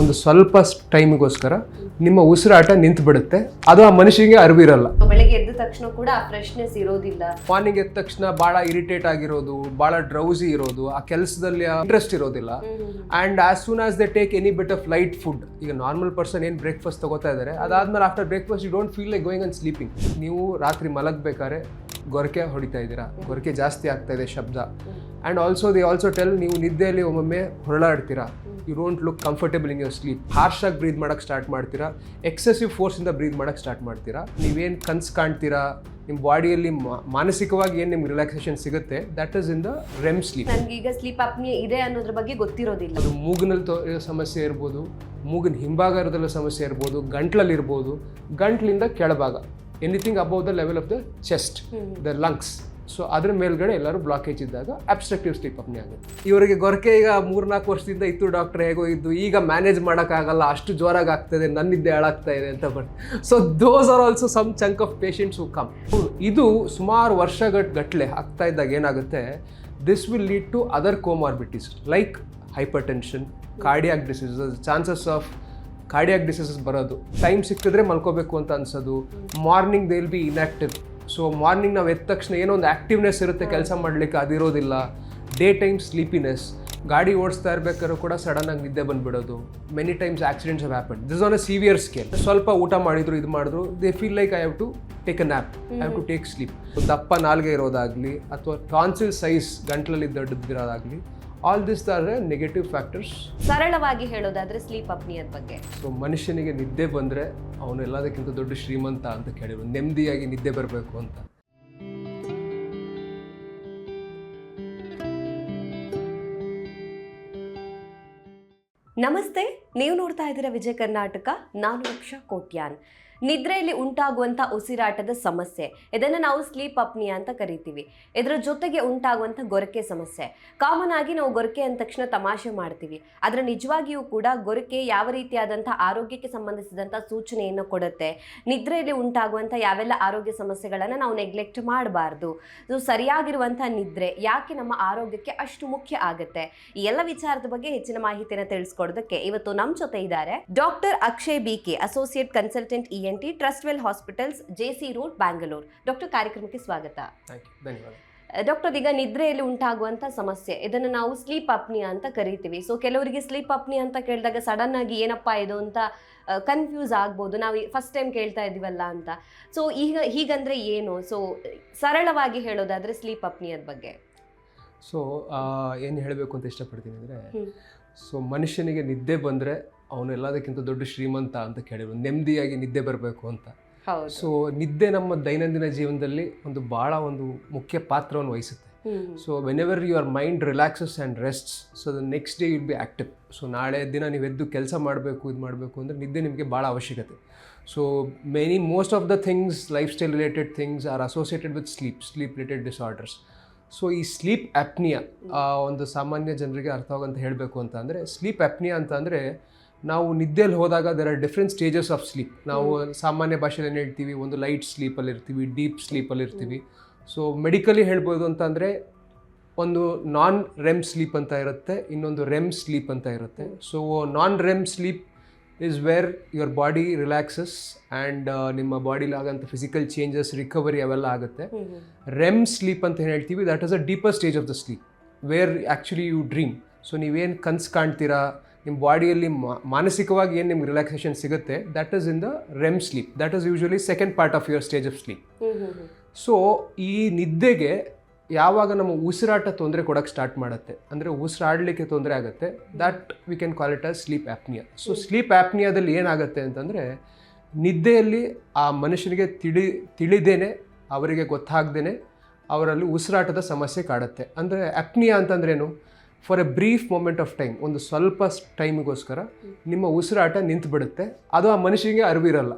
ಒಂದು ಸ್ವಲ್ಪ ಟೈಮ್ಗೋಸ್ಕರ ನಿಮ್ಮ ಉಸಿರಾಟ ನಿಂತು ಬಿಡುತ್ತೆ ಅದು ಆ ಮನುಷ್ಯನಿಗೆ ಅರಿವಿರಲ್ಲ ಬೆಳಿಗ್ಗೆ ಎದ್ದ ತಕ್ಷಣ ಕೂಡ ಆ ಫ್ರೆಶ್ನೆಸ್ ಇರೋದಿಲ್ಲ ಮಾರ್ನಿಂಗ್ ಎದ್ದ ತಕ್ಷಣ ಬಹಳ ಇರಿಟೇಟ್ ಆಗಿರೋದು ಬಹಳ ಡ್ರೌಸಿ ಇರೋದು ಆ ಕೆಲಸದಲ್ಲಿ ಇಂಟ್ರೆಸ್ಟ್ ಇರೋದಿಲ್ಲ and as soon as they take any bit of light food ಈಗ ನಾರ್ಮಲ್ ಪರ್ಸನ್ ಏನು ಬ್ರೇಕ್ಫಾಸ್ಟ್ ತಗೋತಾ ಇದ್ದಾರೆ ಅದಾದ್ಮೇಲೆ after breakfast you don't feel like going on sleeping ನೀವು ರಾತ್ರಿ ಮಲಗಬೇಕಾದ್ರೆ ಗೊರಕೆ ಹೊಡಿತಾ ಇದ್ದೀರಾ ಗೊರಕೆ ಜಾಸ್ತಿ ಆಗ್ತಾ ಇದೆ ಶಬ್ದ and also they also tell ನೀವು ನಿದ್ದೆಯಲ್ಲಿ ಒಮ್ಮೊಮ್ಮೆ ಹೊರಳಾಡ್ತೀರಾ you don't look comfortable in your sleep ಹಾರ್ಷಾಗಿ breathe ಮಾಡೋಕ್ಕೆ ಸ್ಟಾರ್ಟ್ ಮಾಡ್ತೀರಾ ಎಕ್ಸೆಸಿವ್ ಫೋರ್ಸಿಂದ ಬ್ರೀದ್ ಮಾಡೋಕ್ಕೆ ಸ್ಟಾರ್ಟ್ ಮಾಡ್ತೀರಾ ನೀವೇನು ಕನ್ಸ್ ಕಾಣ್ತೀರಾ ನಿಮ್ಮ ಬಾಡಿಯಲ್ಲಿ ಮಾನಸಿಕವಾಗಿ ಏನು ನಿಮ್ಗೆ ರಿಲ್ಯಾಕ್ಸೇಷನ್ ಸಿಗುತ್ತೆ that is in the REM sleep ಈಗ ಸ್ಲೀಪ್ ಅಪ್ನಿ ಇದೆ ಅನ್ನೋದ್ರ ಬಗ್ಗೆ ಗೊತ್ತಿರೋದಿಲ್ಲ ಅದು ಮೂಗಿನಲ್ಲಿ ತೋ ಸಮಸ್ಯೆ ಇರ್ಬೋದು ಮೂಗಿನ ಹಿಂಭಾಗದಲ್ಲೂ ಸಮಸ್ಯೆ ಇರ್ಬೋದು ಗಂಟ್ಲಲ್ಲಿ ಇರ್ಬೋದು ಗಂಟ್ಲಿಂದ ಕೆಳಭಾಗ anything above the level of the chest the lungs so ಅದ್ರ ಮೇಲ್ಗಡೆ ಎಲ್ಲರೂ ಬ್ಲಾಕೇಜ್ ಇದ್ದಾಗ ಅಬ್ಸ್ಟ್ರಕ್ಟಿವ್ ಸ್ಲೀಪ್ ಅಪ್ನಿ ಆಗುತ್ತೆ ಇವರಿಗೆ ಗೊರಕೆ ಈಗ ಮೂರ್ನಾಲ್ಕು ವರ್ಷದಿಂದ ಇತ್ತು ಡಾಕ್ಟ್ರ್ ಹೇಗೋ ಇದ್ದು ಈಗ ಮ್ಯಾನೇಜ್ ಮಾಡೋಕ್ಕಾಗಲ್ಲ ಅಷ್ಟು ಜೋರಾಗಿ ಆಗ್ತಾಯಿದೆ ನನ್ನಿದ್ದೆ ಹಾಳಾಗ್ತಾ ಇದೆ ಅಂತ but so those are also some chunk of patients who come ಇದು ಸುಮಾರು ವರ್ಷಗಟ್ ಗಟ್ಟಲೆ ಆಗ್ತಾ ಇದ್ದಾಗ ಏನಾಗುತ್ತೆ this will lead to other comorbidities like hypertension cardiac diseases chances of cardiac diseases ಬರೋದು ಟೈಮ್ ಸಿಕ್ಕಿದ್ರೆ ಮಲ್ಕೋಬೇಕು ಅಂತ ಅನ್ಸೋದು morning they will be inactive so morning ನಾವು ಎದ್ದ ತಕ್ಷಣ ಏನೋ ಒಂದು ಆ್ಯಕ್ಟಿವ್ನೆಸ್ ಇರುತ್ತೆ ಕೆಲಸ ಮಾಡಲಿಕ್ಕೆ ಅದಿರೋದಿಲ್ಲ ಡೇ ಟೈಮ್ ಸ್ಲೀಪಿನೆಸ್ ಗಾಡಿ ಓಡಿಸ್ತಾ ಇರಬೇಕಾದ್ರೂ ಕೂಡ ಸಡನ್ನಾಗಿ ನಿದ್ದೆ ಬಂದುಬಿಡೋದು many times accidents have happen this on a severe scale ಸ್ವಲ್ಪ ಊಟ ಮಾಡಿದ್ರು ಇದು ಮಾಡಿದ್ರು they feel like I have to take a nap I have to take sleep ದಪ್ಪ ನಾಲ್ಗೆ ಇರೋದಾಗಲಿ ಅಥವಾ ಟಾನ್ಸಿಲ್ ಸೈಜ್ ಗಂಟಲಲ್ಲಿ ದೊಡ್ಡದಿರೋದಾಗಲಿ all this are negative factors ಸರಳವಾಗಿ ಹೇಳೋದಾದ್ರೆ ಸ್ಲೀಪ್ ಅಪ್ನಿಯರ್ ಬಗ್ಗೆ ಸೊ ಮನುಷ್ಯನಿಗೆ ನಿದ್ದೆ ಬಂದ್ರೆ ಅವನು ಎಲ್ಲದಕ್ಕಿಂತ ದೊಡ್ಡ ಶ್ರೀಮಂತ ಅಂತ ಕೇಳಿದ್ರು ನೆಮ್ಮದಿಯಾಗಿ ನಿದ್ದೆ ಬರಬೇಕು ಅಂತ ನಮಸ್ತೆ ನೀವು ನೋಡ್ತಾ ಇದ್ದೀರಾ ವಿಜಯ ಕರ್ನಾಟಕ ನಾನು ರಕ್ಷಾ ಕೋಟ್ಯಾನ್ ನಿದ್ರೆಯಲ್ಲಿ ಉಂಟಾಗುವಂಥ ಉಸಿರಾಟದ ಸಮಸ್ಯೆ ಇದನ್ನು ನಾವು ಸ್ಲೀಪ್ ಅಪ್ನಿಯಾ ಅಂತ ಕರಿತೀವಿ ಇದರ ಜೊತೆಗೆ ಉಂಟಾಗುವಂಥ ಗೊರಕೆ ಸಮಸ್ಯೆ ಕಾಮನ್ ಆಗಿ ನಾವು ಗೊರಕೆ ಅಂದ ತಕ್ಷಣ ತಮಾಷೆ ಮಾಡ್ತೀವಿ ಅದರ ನಿಜವಾಗಿಯೂ ಕೂಡ ಗೊರಕೆ ಯಾವ ರೀತಿಯಾದಂಥ ಆರೋಗ್ಯಕ್ಕೆ ಸಂಬಂಧಿಸಿದಂಥ ಸೂಚನೆಯನ್ನು ಕೊಡುತ್ತೆ ನಿದ್ರೆಯಲ್ಲಿ ಉಂಟಾಗುವಂಥ ಯಾವೆಲ್ಲ ಆರೋಗ್ಯ ಸಮಸ್ಯೆಗಳನ್ನು ನಾವು ನೆಗ್ಲೆಕ್ಟ್ ಮಾಡಬಾರ್ದು ಸೊ ಸರಿಯಾಗಿರುವಂಥ ನಿದ್ರೆ ಯಾಕೆ ನಮ್ಮ ಆರೋಗ್ಯಕ್ಕೆ ಅಷ್ಟು ಮುಖ್ಯ ಆಗುತ್ತೆ ಈ ಎಲ್ಲ ವಿಚಾರದ ಬಗ್ಗೆ ಹೆಚ್ಚಿನ ಮಾಹಿತಿಯನ್ನು ತಿಳಿಸ್ಕೊಡೋದಕ್ಕೆ ಇವತ್ತು ನಮ್ಮ ಜೊತೆ ಇದ್ದಾರೆ doctor Akshay B K associate consultant E N T Trustwell hospitals JC road Bangalore doctor ಕಾರ್ಯಕ್ರಮಕ್ಕೆ ಸ್ವಾಗತ ಡಾಕ್ಟರ್ ಈಗ ನಿದ್ರೆಯಲ್ಲಿ ಉಂಟಾಗುವಂಥ ಸಮಸ್ಯೆ ಇದನ್ನು ನಾವು ಸ್ಲೀಪ್ ಅಪ್ನಿಯಾ ಅಂತ ಕರಿತೀವಿ ಸೊ ಕೆಲವರಿಗೆ ಸ್ಲೀಪ್ ಅಪ್ನಿಯಾ ಅಂತ ಕೇಳಿದಾಗ ಸಡನ್ ಆಗಿ ಏನಪ್ಪಾ ಇದು ಅಂತ ಕನ್ಫ್ಯೂಸ್ ಆಗ್ಬೋದು ನಾವು ಫಸ್ಟ್ ಟೈಮ್ ಕೇಳ್ತಾ ಇದೀವಲ್ಲ ಅಂತ ಸೊ ಈಗ ಹೀಗಂದ್ರೆ ಏನು ಸೊ ಸರಳವಾಗಿ ಹೇಳೋದಾದ್ರೆ ಸ್ಲೀಪ್ ಅಪ್ನಿಯಾದ ಬಗ್ಗೆ ಸೊ ಏನು ಹೇಳಬೇಕು ಅಂತ ಇಷ್ಟಪಡ್ತೀನಿ ಅಂದರೆ ಸೊ ಮನುಷ್ಯನಿಗೆ ನಿದ್ದೆ ಬಂದರೆ ಅವನು ಎಲ್ಲದಕ್ಕಿಂತ ದೊಡ್ಡ ಶ್ರೀಮಂತ ಅಂತ ಕೇಳಿದ್ರು ನೆಮ್ಮದಿಯಾಗಿ ನಿದ್ದೆ ಬರಬೇಕು ಅಂತ ಸೊ ನಿದ್ದೆ ನಮ್ಮ ದೈನಂದಿನ ಜೀವನದಲ್ಲಿ ಒಂದು ಭಾಳ ಒಂದು ಮುಖ್ಯ ಪಾತ್ರವನ್ನು ವಹಿಸುತ್ತೆ so whenever your mind relaxes and rest so the next day will be active so ನಾಳೆ ದಿನ ನೀವು ಎದ್ದು ಕೆಲಸ ಮಾಡಬೇಕು ಇದು ಮಾಡಬೇಕು ಅಂದರೆ ನಿದ್ದೆ ನಿಮಗೆ ಭಾಳ ಅವಶ್ಯಕತೆ so many most of the things lifestyle related things are associated with sleep sleep related disorders so ಈ ಸ್ಲೀಪ್ ಆ್ಯಪ್ನಿಯಾ ಒಂದು ಸಾಮಾನ್ಯ ಜನರಿಗೆ ಅರ್ಥವಾಗಂತ ಹೇಳಬೇಕು ಅಂತ ಅಂದರೆ ಸ್ಲೀಪ್ ಆ್ಯಪ್ನಿಯಾ ಅಂತ ಅಂದರೆ ನಾವು ನಿದ್ದೆಯಲ್ಲಿ ಹೋದಾಗ there are different stages of sleep ನಾವು ಸಾಮಾನ್ಯ ಭಾಷೆಯಲ್ಲಿ ಹೇಳ್ತೀವಿ ಒಂದು ಲೈಟ್ ಸ್ಲೀಪಲ್ಲಿ ಇರ್ತೀವಿ ಡೀಪ್ ಸ್ಲೀಪಲ್ಲಿ ಇರ್ತೀವಿ ಸೊ ಮೆಡಿಕಲಿ ಹೇಳ್ಬೋದು ಅಂತಂದರೆ ಒಂದು ನಾನ್ ರೆಮ್ ಸ್ಲೀಪ್ ಅಂತ ಇರುತ್ತೆ ಇನ್ನೊಂದು ರೆಮ್ ಸ್ಲೀಪ್ ಅಂತ ಇರುತ್ತೆ so non REM sleep is where your body relaxes and ನಿಮ್ಮ ಬಾಡಿಲಿ ಆಗೋಂಥ ಫಿಸಿಕಲ್ ಚೇಂಜಸ್ ರಿಕವರಿ ಅವೆಲ್ಲ ಆಗುತ್ತೆ ರೆಮ್ ಸ್ಲೀಪ್ ಅಂತ ಏನು ಹೇಳ್ತೀವಿ that is a deeper stage of the sleep where actually you dream so ನೀವೇನು ಕನ್ಸು ಕಾಣ್ತೀರಾ ನಿಮ್ಮ ಬಾಡಿಯಲ್ಲಿ ಮಾನಸಿಕವಾಗಿ ಏನು ನಿಮ್ಗೆ ರಿಲ್ಯಾಕ್ಸೇಷನ್ ಸಿಗುತ್ತೆ that is in the REM sleep that is usually second part of your stage of sleep so ಈ ನಿದ್ದೆಗೆ ಯಾವಾಗ ನಮ್ಮ ಉಸಿರಾಟ ತೊಂದರೆ ಕೊಡೋಕೆ ಸ್ಟಾರ್ಟ್ ಮಾಡುತ್ತೆ ಅಂದರೆ ಉಸಿರಾಡಲಿಕ್ಕೆ ತೊಂದರೆ ಆಗುತ್ತೆ that we can call it a sleep apnoea so sleep ಆ್ಯಪ್ನಿಯಾದಲ್ಲಿ ಏನಾಗುತ್ತೆ ಅಂತಂದರೆ ನಿದ್ದೆಯಲ್ಲಿ ಆ ಮನುಷ್ಯನಿಗೆ ತಿಳಿ ತಿಳಿದೇನೆ ಅವರಿಗೆ ಗೊತ್ತಾಗ್ದೇನೆ ಅವರಲ್ಲಿ ಉಸಿರಾಟದ ಸಮಸ್ಯೆ ಕಾಡುತ್ತೆ ಅಂದರೆ ಆ್ಯಪ್ನಿಯಾ ಅಂತಂದ್ರೇನು for a brief moment of time ಒಂದು ಸ್ವಲ್ಪ ಟೈಮಿಗೋಸ್ಕರ ನಿಮ್ಮ ಉಸಿರಾಟ ನಿಂತು ಬಿಡುತ್ತೆ ಅದು ಆ ಮನುಷ್ಯನಿಗೆ ಅರಿವಿರಲ್ಲ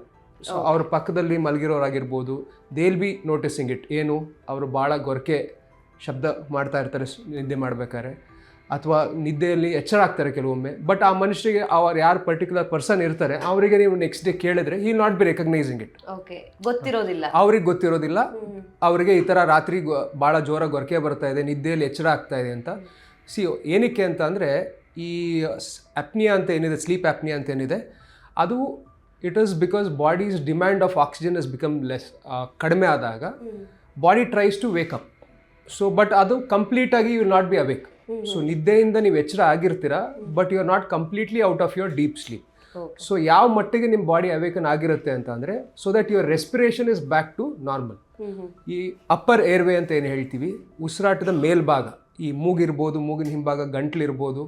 ಸೊ ಅವ್ರ ಪಕ್ಕದಲ್ಲಿ ಮಲಗಿರೋರಾಗಿರ್ಬೋದು ದೇಲ್ ಬಿ ನೋಟಿಸಿಂಗ್ ಇಟ್ ಏನು ಅವರು ಭಾಳ ಗೊರಕೆ ಶಬ್ದ ಮಾಡ್ತಾ ಇರ್ತಾರೆ ನಿದ್ದೆ ಮಾಡ್ಬೇಕಾದ್ರೆ ಅಥವಾ ನಿದ್ದೆಯಲ್ಲಿ ಎಚ್ಚರ ಆಗ್ತಾರೆ ಕೆಲವೊಮ್ಮೆ ಬಟ್ ಆ ಮನುಷ್ಯರಿಗೆ ಅವ್ರು ಯಾರು ಪರ್ಟಿಕ್ಯುಲರ್ ಪರ್ಸನ್ ಇರ್ತಾರೆ ಅವರಿಗೆ ನೀವು ನೆಕ್ಸ್ಟ್ ಡೇ ಕೇಳಿದ್ರೆ he not be recognising it ಗೊತ್ತಿರೋದಿಲ್ಲ ಅವ್ರಿಗೆ ಗೊತ್ತಿರೋದಿಲ್ಲ ಅವರಿಗೆ ಈ ಥರ ರಾತ್ರಿ ಭಾಳ ಜೋರಾಗಿ ಗೊರಕೆ ಬರ್ತಾ ಇದೆ ನಿದ್ದೆಯಲ್ಲಿ ಎಚ್ಚರ ಆಗ್ತಾ ಇದೆ ಅಂತ ಸಿ ಏನಕ್ಕೆ ಅಂತ ಅಂದರೆ ಈ ಅಪ್ನಿಯಾ ಅಂತ ಏನಿದೆ ಸ್ಲೀಪ್ ಆ್ಯಪ್ನಿಯಾ ಅಂತ ಏನಿದೆ ಅದು it is because body's demand of oxygen is become less ಕಡಿಮೆ ಆದಾಗ body tries to wake up so but ಅದು ಕಂಪ್ಲೀಟಾಗಿ you not be awake so ನಿದ್ದೆಯಿಂದ ನೀವು ಎಚ್ಚರ ಆಗಿರ್ತೀರ but you are not completely out of your deep sleep so ಯಾವ ಮಟ್ಟಿಗೆ ನಿಮ್ಮ body awaken ಆಗಿರುತ್ತೆ ಅಂತ ಅಂದರೆ so that your respiration is back to normal ಈ ಅಪ್ಪರ್ ಏರ್ವೇ ಅಂತ ಏನು ಹೇಳ್ತೀವಿ ಉಸಿರಾಟದ ಮೇಲ್ಭಾಗ ಈ ಮೂಗಿರ್ಬೋದು ಮೂಗಿನ ಹಿಂಭಾಗ ಗಂಟ್ಲಿರ್ಬೋದು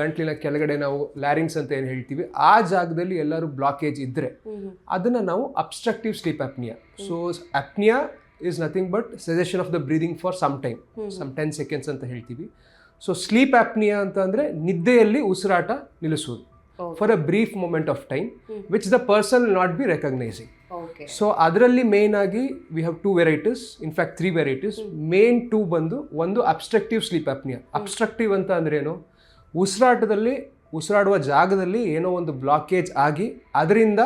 ಗಂಟ್ಲಿನ ಕೆಳಗಡೆ ನಾವು ಲ್ಯಾರಿಂಗ್ಸ್ ಅಂತ ಏನು ಹೇಳ್ತೀವಿ ಆ ಜಾಗದಲ್ಲಿ ಎಲ್ಲರೂ ಬ್ಲಾಕೇಜ್ ಇದ್ದರೆ ಅದನ್ನು ನಾವು obstructive sleep apnoea so apnoea is nothing but suggestion of the breathing for some time some ten seconds ಅಂತ ಹೇಳ್ತೀವಿ ಸೊ ಸ್ಲೀಪ್ ಆ್ಯಪ್ನಿಯಾ ಅಂತ ಅಂದರೆ ನಿದ್ದೆಯಲ್ಲಿ ಉಸಿರಾಟ ನಿಲ್ಲಿಸುವುದು for a brief moment of time which the person not be recognising so ಅದರಲ್ಲಿ main ಆಗಿ we have two varieties in fact three varieties main two ಬಂದು ಒಂದು ಅಬ್ಸ್ಟ್ರಕ್ಟಿವ್ ಸ್ಲೀಪ್ ಅಪ್ನಿಯಾ ಅಬ್ಸ್ಟ್ರಕ್ಟಿವ್ ಅಂತ ಅಂದ್ರೇನು ಉಸಿರಾಟದಲ್ಲಿ ಉಸಿರಾಡುವ ಜಾಗದಲ್ಲಿ ಏನೋ ಒಂದು ಬ್ಲಾಕೇಜ್ ಆಗಿ ಅದರಿಂದ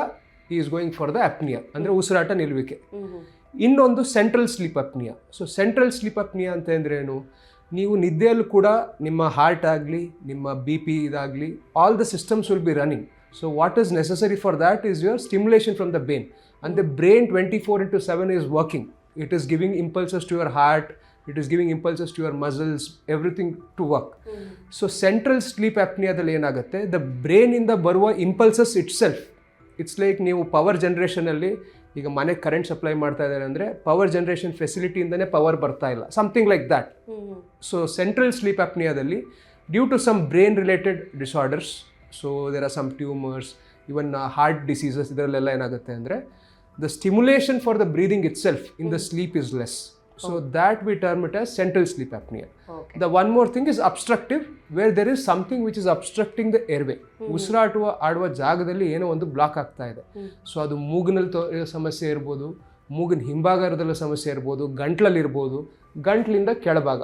ಈ is going for the apnoea ಅಂದರೆ ಉಸಿರಾಟ ನಿಲ್ಲುವಿಕೆ ಇನ್ನೊಂದು central sleep apnoea so central sleep apnoea ಅಂತ ಅಂದ್ರೇನು ನೀವು ನಿದ್ದೆಯಲ್ಲೂ ಕೂಡ ನಿಮ್ಮ ಹಾರ್ಟ್ ಆಗಲಿ ನಿಮ್ಮ B P ಇದಾಗಲಿ all the systems will be running so what is necessary for that is your stimulation from the brain and the brain twenty four into seven is working it is giving impulses to your heart it is giving impulses to your muscles everything to work so central sleep ಆ್ಯಪ್ನಿಯಾದಲ್ಲಿ ಏನಾಗುತ್ತೆ the ಬ್ರೈನಿಂದ ಬರುವ impulses itself it's like ನೀವು power ಜನ್ರೇಷನಲ್ಲಿ ಈಗ ಮನೆ current supply ಮಾಡ್ತಾ ಇದ್ದಾರೆ ಅಂದರೆ ಪವರ್ ಜನ್ರೇಷನ್ ಫೆಸಿಲಿಟಿಯಿಂದನೇ ಪವರ್ ಬರ್ತಾ ಇಲ್ಲ something like that so central sleep ಆ್ಯಪ್ನಿಯಾದಲ್ಲಿ due to some brain related disorders so there are some tumours even heart diseases ಇದರಲ್ಲೆಲ್ಲ ಏನಾಗುತ್ತೆ ಅಂದರೆ the stimulation for the breathing itself in the sleep is less so that we term it as central sleep apnoea the one more thing is obstructive where there is something which is obstructing the airway ಉಸಿರಾಟುವ ಆಡುವ ಜಾಗದಲ್ಲಿ ಏನೋ ಒಂದು block ಆಗ್ತಾ ಇದೆ so ಅದು ಮೂಗಿನಲ್ಲಿ ತೋ ಸಮಸ್ಯೆ ಇರ್ಬೋದು ಮೂಗಿನ ಹಿಂಭಾಗರದಲ್ಲಿ ಸಮಸ್ಯೆ ಇರ್ಬೋದು ಗಂಟ್ಲಲ್ಲಿ ಇರ್ಬೋದು ಗಂಟ್ಲಿಂದ ಕೆಳಭಾಗ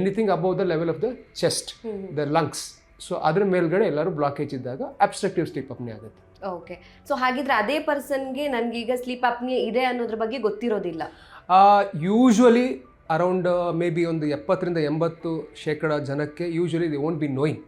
anything above the level of the chest the lungs so ಅದ್ರ ಮೇಲ್ಗಡೆ ಎಲ್ಲರೂ ಬ್ಲಾಕೇಜ್ ಇದ್ದಾಗ ಅಬ್ಸ್ಟ್ರಕ್ಟಿವ್ ಸ್ಲೀಪ್ ಅಪ್ನಿ ಆಗುತ್ತೆ ಓಕೆ ಸೊ ಹಾಗಿದ್ರೆ ಅದೇ ಪರ್ಸನ್ಗೆ ನನಗೀಗ ಸ್ಲೀಪ್ ಅಪ್ನಿ ಇದೆ ಅನ್ನೋದ್ರ ಬಗ್ಗೆ ಗೊತ್ತಿರೋದಿಲ್ಲ ಯೂಶ್ವಲಿ ಅರೌಂಡ್ ಮೇ ಬಿ ಒಂದು ಎಪ್ಪತ್ತರಿಂದ ಎಂಬತ್ತು ಶೇಕಡ ಜನಕ್ಕೆ usually they won't be knowing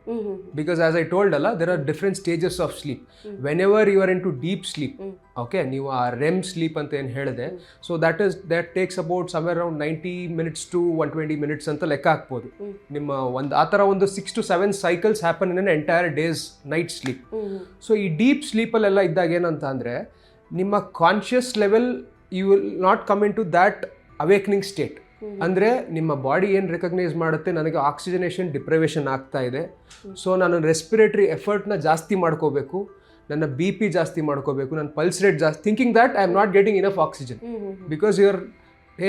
because as I told ಅಲ್ಲ there are different stages of sleep whenever you are into deep sleep okay ನೀವು ಆ ರೆಮ್ ಸ್ಲೀಪ್ ಅಂತ ಏನು ಹೇಳಿದೆ so that is that takes about somewhere around ninety minutes to one twenty minutes ಅಂತ ಲೆಕ್ಕ ಹಾಕ್ಬೋದು ನಿಮ್ಮ ಒಂದು ಆ ಥರ ಒಂದು six to seven cycles happen in an entire days night sleep so ಈ ಡೀಪ್ ಸ್ಲೀಪಲ್ಲೆಲ್ಲ ಇದ್ದಾಗ ಏನಂತ ಅಂದರೆ ನಿಮ್ಮ conscious level you will not come into that awakening state ಅಂದರೆ ನಿಮ್ಮ ಬಾಡಿ ಏನು ರೆಕಗ್ನೈಸ್ ಮಾಡುತ್ತೆ ನನಗೆ ಆಕ್ಸಿಜನೇಷನ್ ಡಿಪ್ರವೇಷನ್ ಆಗ್ತಾ ಇದೆ ಸೊ ನಾನು ರೆಸ್ಪಿರೇಟರಿ ಎಫರ್ಟ್ನ ಜಾಸ್ತಿ ಮಾಡ್ಕೋಬೇಕು ನನ್ನ ಬಿ ಪಿ ಜಾಸ್ತಿ ಮಾಡ್ಕೋಬೇಕು ನನ್ನ ಪಲ್ಸ್ ರೇಟ್ ಜಾಸ್ತಿ thinking that I am not getting enough oxygen because your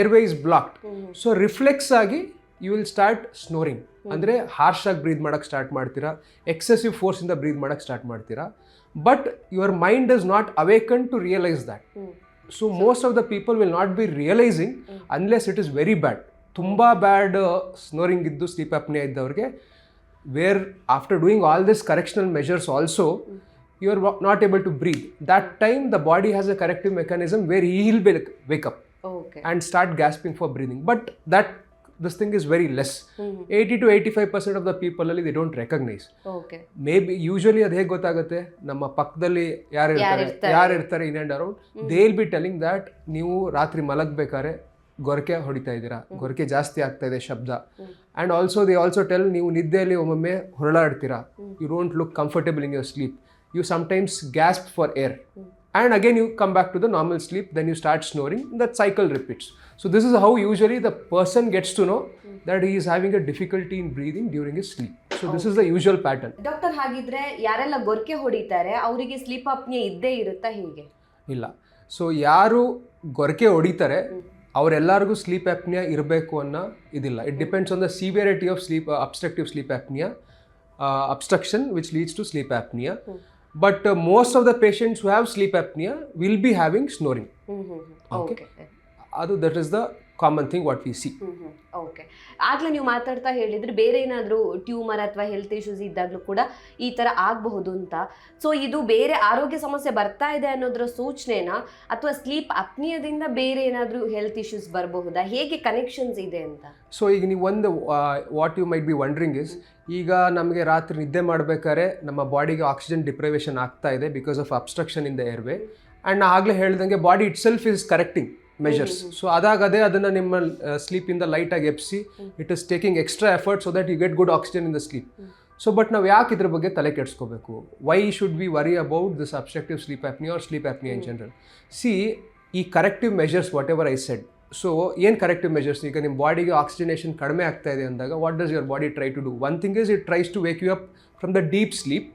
airway is blocked so reflex ಆಗಿ ಯು ವಿಲ್ ಸ್ಟಾರ್ಟ್ ಸ್ನೋರಿಂಗ್ ಅಂದರೆ ಹಾರ್ಶ್ ಆಗಿ ಬ್ರೀದ್ ಮಾಡೋಕ್ಕೆ ಸ್ಟಾರ್ಟ್ ಮಾಡ್ತೀರಾ ಎಕ್ಸೆಸಿವ್ ಫೋರ್ಸಿಂದ ಬ್ರೀದ್ ಮಾಡೋಕ್ಕೆ ಸ್ಟಾರ್ಟ್ ಮಾಡ್ತೀರಾ but your mind is not awaken to realise that so most of the people will not be realising unless it is very bad ತುಂಬ bad snoring ಇದ್ದು sleep apnea ಇದ್ದವ್ರಿಗೆ where after doing all this correctional measures also you are not able to breathe that time the body has a corrective mechanism where ಈ he'll back wake up and start gasping for breathing but that this thing is very less eighty to eighty five percent of the people ಅಲ್ಲಿ they don't recognise maybe usually ಅದು ಹೇಗೆ ಗೊತ್ತಾಗುತ್ತೆ ನಮ್ಮ ಪಕ್ಕದಲ್ಲಿ ಯಾರು ಇರ್ತಾರೆ ಯಾರು ಇರ್ತಾರೆ in and around they will be telling that ನೀವು ರಾತ್ರಿ ಮಲಗಬೇಕಾದ್ರೆ ಗೊರಕೆ ಹೊಡಿತಾ ಇದ್ದೀರಾ ಗೊರಕೆ ಜಾಸ್ತಿ ಆಗ್ತಾ ಇದೆ ಶಬ್ದ and also they also tell ನೀವು ನಿದ್ದೆಯಲ್ಲಿ ಒಮ್ಮೊಮ್ಮೆ ಹೊರಳಾಡ್ತೀರಾ you don't look comfortable in your sleep you sometimes gasp for air and again you come back to the normal sleep then you start snoring that cycle repeats so this is how usually the person gets to know that he is having a difficulty in breathing during his sleep so this is the usual pattern doctor ಹಾಗಿದ್ರೆ ಯಾರೆಲ್ಲ ಗೊರಕೆ ಹೊಡಿತಾರೆ ಅವರಿಗೆ sleep apnea ಇದ್ದೇ ಇರುತ್ತಾ ಹೀಗೆ ಇಲ್ಲ so ಯಾರು ಗೊರಕೆ ಹೊಡಿತಾರೆ ಅವರೆಲ್ಲರಿಗೂ ಸ್ಲೀಪ್ ಆ್ಯಪ್ನಿಯಾ ಇರಬೇಕು ಅನ್ನೋ ಇದಿಲ್ಲ it depends on the severity of sleep obstructive sleep apnoea obstruction which leads to sleep apnoea but uh, most of the patients who have sleep apnea will be having snoring. Mm-hmm. Okay. okay. that is the common thing what we see okay ಆಗಲೇ ನೀವು ಮಾತಾಡ್ತಾ ಹೇಳಿದರೆ ಬೇರೆ ಏನಾದರೂ tumour ಅಥವಾ health issues ಇದ್ದಾಗಲೂ ಕೂಡ ಈ ಥರ ಆಗಬಹುದು ಅಂತ ಸೊ ಇದು ಬೇರೆ ಆರೋಗ್ಯ ಸಮಸ್ಯೆ ಬರ್ತಾ ಇದೆ ಅನ್ನೋದ್ರ ಸೂಚನೆನಾ ಅಥವಾ ಸ್ಲೀಪ್ ಅಪ್ನಿಯದಿಂದ ಬೇರೆ ಏನಾದರೂ ಹೆಲ್ತ್ ಇಶ್ಯೂಸ್ ಬರಬಹುದಾ ಹೇಗೆ ಕನೆಕ್ಷನ್ಸ್ ಇದೆ ಅಂತ ಸೊ ಈಗ ನೀವು ಒಂದು what you might be wondering is ಈಗ ನಮಗೆ ರಾತ್ರಿ ನಿದ್ದೆ ಮಾಡಬೇಕಾದ್ರೆ ನಮ್ಮ ಬಾಡಿಗೆ ಆಕ್ಸಿಜನ್ ಡಿಪ್ರೈವೇಷನ್ ಆಗ್ತಾ ಇದೆ because of obstruction in the airway and ಆಗಲೇ ಹೇಳ್ದಂಗೆ body itself is correcting measures so ಅದಾಗದೇ ಅದನ್ನು ನಿಮ್ಮ ಸ್ಲೀಪಿಂದ ಲೈಟಾಗಿ ಎಪ್ಸಿ it is taking extra effort so that you get good oxygen in the sleep so but ನಾವು ಯಾಕೆ ಇದ್ರ ಬಗ್ಗೆ ತಲೆ ಕೆಡಿಸ್ಕೋಬೇಕು why should be worry about this obstructive sleep apnea or sleep apnea in general see ಈ corrective measures whatever I said so ಏನು corrective measures ಈಗ ನಿಮ್ಮ ಬಾಡಿಗೆ ಆಕ್ಸಿಜನೇಷನ್ ಕಡಿಮೆ ಆಗ್ತಾ ಇದೆ ಅಂದಾಗ what does your body try to do one thing is it tries to wake you up from the deep sleep